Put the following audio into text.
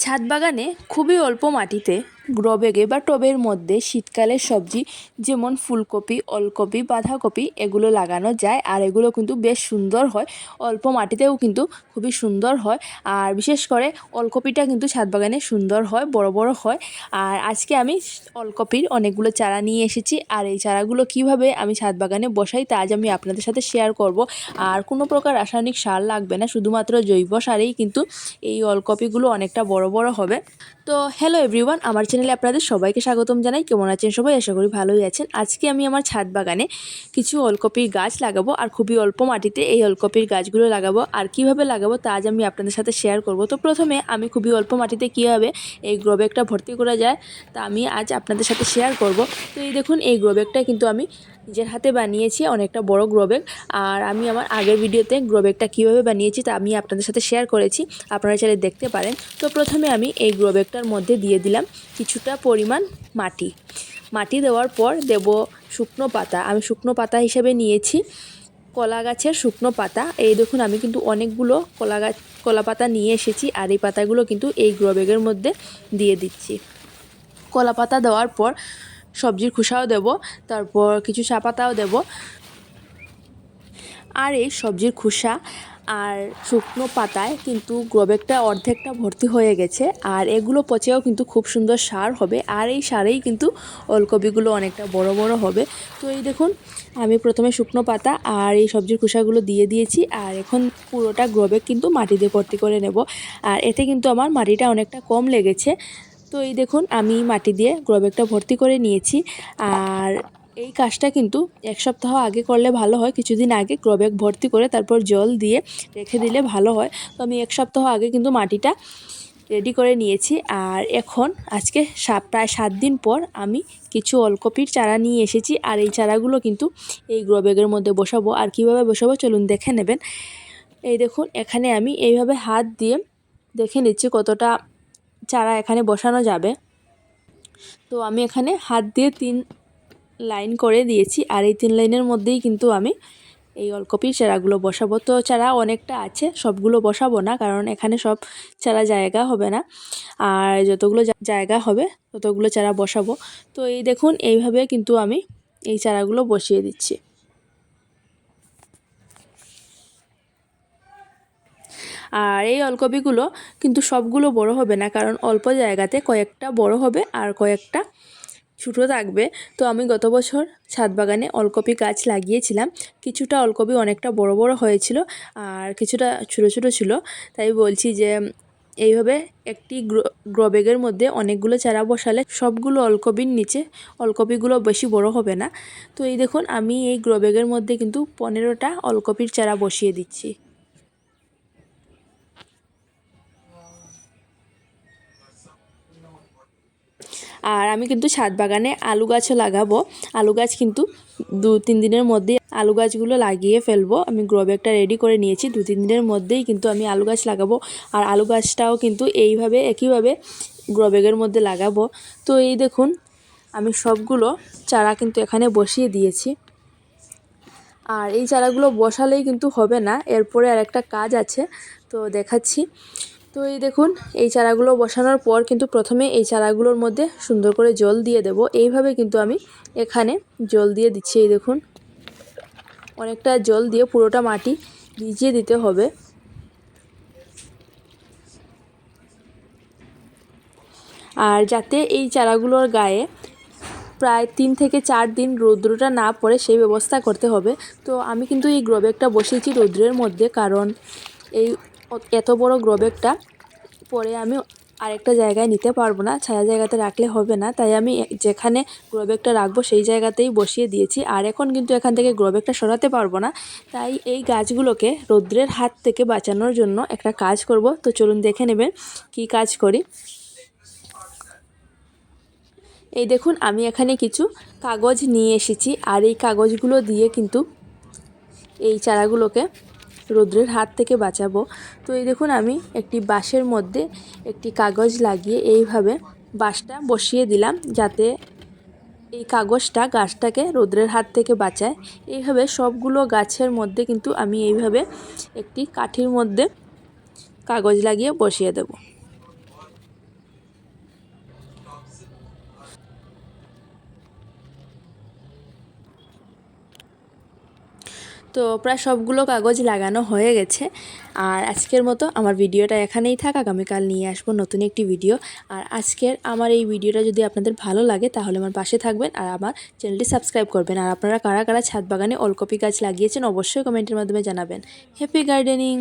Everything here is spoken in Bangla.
ছাদ বাগানে খুবই অল্প মাটিতে গ্রো ব্যাগে বা টবের মধ্যে শীতকালের সবজি যেমন ফুলকপি, ওলকপি, বাঁধাকপি, এগুলো লাগানো যায়। আর এগুলো কিন্তু বেশ সুন্দর হয়। অল্প মাটিতেও কিন্তু খুবই সুন্দর হয়। আর বিশেষ করে ওলকপিটা কিন্তু ছাদ বাগানে সুন্দর হয়, বড় বড় হয়। আর আজকে আমি ওলকপির অনেকগুলো চারা নিয়ে এসেছি। আর এই চারাগুলো কীভাবে আমি ছাদ বাগানে বসাই তা আজ আমি আপনাদের সাথে শেয়ার করব। আর কোনো প্রকার রাসায়নিক সার লাগবে না, শুধুমাত্র জৈব সারেই কিন্তু এই ওলকপিগুলো অনেকটা বড় বড় হবে। তো হ্যালো এভরিওয়ান আমার আপনাদের সবাইকে স্বাগতম জানাই। কেমন আছেন সবাই? আশা করি ভালোই আছেন। আজকে আমি আমার ছাদ বাগানে কিছু ওলকপির গাছ লাগাবো আর খুবই অল্প মাটিতে এই ওলকপির গাছগুলো লাগাবো। আর কীভাবে লাগাবো তা আজ আমি আপনাদের সাথে শেয়ার করব। তো প্রথমে আমি খুবই অল্প মাটিতে কীভাবে এই গ্রোব্যাগটা ভর্তি করা যায় তা আমি আজ আপনাদের সাথে শেয়ার করব। তো এই দেখুন, এই গ্রোব্যাগটা কিন্তু আমি নিজের হাতে বানিয়েছি অনেকটা বড় গ্রোব্যাগ আর আমি আমার আগের ভিডিওতে গ্রোব্যাগটা কীভাবে বানিয়েছি তা আমি আপনাদের সাথে শেয়ার করেছি। আপনারা চাইলে দেখতে পারেন। তো প্রথমে আমি এই গ্রোব্যাগটার মধ্যে দিয়ে দিলাম কিছুটা পরিমাণ মাটি। মাটি দেওয়ার পর দেব শুকনো পাতা। আমি শুকনো পাতা হিসেবে নিয়েছি। কলা গাছের শুকনো পাতা। এই দেখুন, আমি কিন্তু অনেকগুলো কলা গাছ, কলা পাতা নিয়ে এসেছি আর এই পাতাগুলো কিন্তু এই গ্রোব্যাগের মধ্যে দিয়ে দিচ্ছি। কলা পাতা দেওয়ার পর সবজির খোসাও দেব, তারপর কিছু চা পাতাও দেব। আর এই সবজির খোসা আর শুকনো পাতায় কিন্তু গ্রোব্যাগটা অর্ধেকটা ভর্তি হয়ে গেছে। আর এগুলো পচেও কিন্তু খুব সুন্দর সার হবে। আর এই সারেই কিন্তু ওলকপিগুলো অনেকটা বড় বড় হবে। তো এই দেখুন, আমি প্রথমে শুকনো পাতা আর এই সবজির খোসাগুলো দিয়ে দিয়েছি। আর এখন পুরোটা গ্রোব্যাগ কিন্তু মাটি দিয়ে ভর্তি করে নেব। আর এতে কিন্তু আমার মাটিটা অনেকটা কম লেগেছে। তো এই দেখুন, আমি মাটি দিয়ে গ্রোব্যাগটা ভর্তি করে নিয়েছি। আর এই কাজটা কিন্তু এক সপ্তাহ আগে করলে ভালো হয়, কিছুদিন আগে গ্রোব্যাগ ভর্তি করে তারপর জল দিয়ে রেখে দিলে ভালো হয়। তো আমি এক সপ্তাহ আগে কিন্তু মাটিটা রেডি করে নিয়েছি। আর এখন আজকে প্রায় সাত দিন পর আমি কিছু অলকপির চারা নিয়ে এসেছি। আর এই চারাগুলো কিন্তু এই গ্রোব্যাগের মধ্যে বসাবো। আর কীভাবে বসাবো চলুন দেখে নেবেন। এই দেখুন, এখানে আমি এইভাবে হাত দিয়ে দেখে নিচ্ছি কতটা চারা এখানে বসানো যাবে। তো আমি এখানে হাত দিয়ে তিন লাইন করে দিয়েছি। আর এই তিন লাইনের মধ্যেই কিন্তু আমি এই ওলকপির চারাগুলো বসাবো। তো চারা অনেকটা আছে, সবগুলো বসাবো না, কারণ এখানে সব চারা জায়গা হবে না। আর যতগুলো জায়গা হবে, ততগুলো চারা বসাবো। তো এই দেখুন, এইভাবে কিন্তু আমি এই চারাগুলো বসিয়ে দিচ্ছি। আর এই ওলকপিগুলো কিন্তু সবগুলো বড় হবে না, কারণ অল্প জায়গাতে কয়েকটা বড় হবে আর কয়েকটা ছোটো থাকবে। তো আমি গত বছর ছাদ বাগানে অলকপি গাছ লাগিয়েছিলাম। কিছুটা অলকপি অনেকটা বড় বড় হয়েছিল আর কিছুটা ছোটো ছোটো ছিল। তাই বলছি যে এইভাবে একটি গ্রো গ্রোব্যাগের মধ্যে অনেকগুলো চারা বসালে সবগুলো অলকপির নিচে অলকপিগুলো বেশি বড় হবে না। তো এই দেখুন, আমি এই গ্রবেগের মধ্যে কিন্তু পনেরোটা অলকপির চারা বসিয়ে দিচ্ছি। আর আমি কিন্তু ছাদ বাগানে আলু গাছও লাগাবো। আলু গাছ কিন্তু দু, তিন দিনের মধ্যেই আলু গাছগুলো লাগিয়ে ফেলব। আমি গ্রো ব্যাগটা রেডি করে নিয়েছি। দু, তিন দিনের মধ্যেই কিন্তু আমি আলু গাছ লাগাবো। আর আলু গাছটাও কিন্তু এইভাবে, একইভাবে গ্রো ব্যাগের মধ্যে লাগাবো। তো এই দেখুন, আমি সবগুলো চারা কিন্তু এখানে বসিয়ে দিয়েছি। আর এই চারাগুলো বসালেই কিন্তু হবে না। এরপরে আর একটা কাজ আছে। তো দেখাচ্ছি। তো এই দেখুন, এই চারাগুলো বসানোর পর কিন্তু প্রথমে এই চারাগুলোর মধ্যে সুন্দর করে জল দিয়ে দেব। এইভাবে কিন্তু আমি এখানে জল দিয়ে দিচ্ছি, এই দেখুন। অনেকটা জল দিয়ে পুরোটা মাটি ভিজিয়ে দিতে হবে। আর যাতে এই চারাগুলোর গায়ে প্রায় তিন থেকে চার দিন রৌদ্রটা না পড়ে, সেই ব্যবস্থা করতে হবে। তো আমি কিন্তু এই গ্রোব্যাগটা বসিয়েছি রৌদ্রের মধ্যে, কারণ এই এত বড় গ্রোব্যাগটা পরে আমি আরেকটা জায়গায় নিতে পারব না, ছায়া জায়গাতে রাখলে হবে না, তাই আমি যেখানে গ্রোব্যাগটা রাখব সেই জায়গাতেই বসিয়ে দিয়েছি, আর এখন কিন্তু এখান থেকে গ্রোব্যাগটা সরাতে পারব না, তাই এই গাছগুলোকে রৌদ্রের হাত থেকে বাঁচানোর জন্য একটা কাজ করব, তো চলুন দেখে নেবেন কি কাজ করি। এই দেখুন, আমি এখানে কিছু কাগজ নিয়ে এসেছি, আর এই কাগজগুলো দিয়ে কিন্তু এই চারাগুলোকে রৌদ্রের হাত থেকে বাঁচাবো। তো এই দেখুন, আমি একটি বাঁশের মধ্যে একটি কাগজ লাগিয়ে এইভাবে বাঁশটা বসিয়ে দিলাম, যাতে এই কাগজটা গাছটাকে রৌদ্রের হাত থেকে বাঁচায়। এইভাবে সবগুলো গাছের মধ্যে কিন্তু আমি এইভাবে একটি কাঠির মধ্যে কাগজ লাগিয়ে বসিয়ে দেব। তো প্রায় সবগুলো কাগজ লাগানো হয়ে গেছে। আর আজকের মতো আমার ভিডিওটা এখানেই থাক। আগামীকাল নিয়ে আসব নতুন একটি ভিডিও। আর আজকের আমার এই ভিডিওটা যদি আপনাদের ভালো লাগে, তাহলে আমার পাশে থাকবেন আর আমার চ্যানেলটি সাবস্ক্রাইব করবেন। আর আপনারা কারা কারা ছাদ বাগানে অলকপি গাছ লাগিয়েছেন, অবশ্যই কমেন্টের মাধ্যমে জানাবেন। Happy gardening!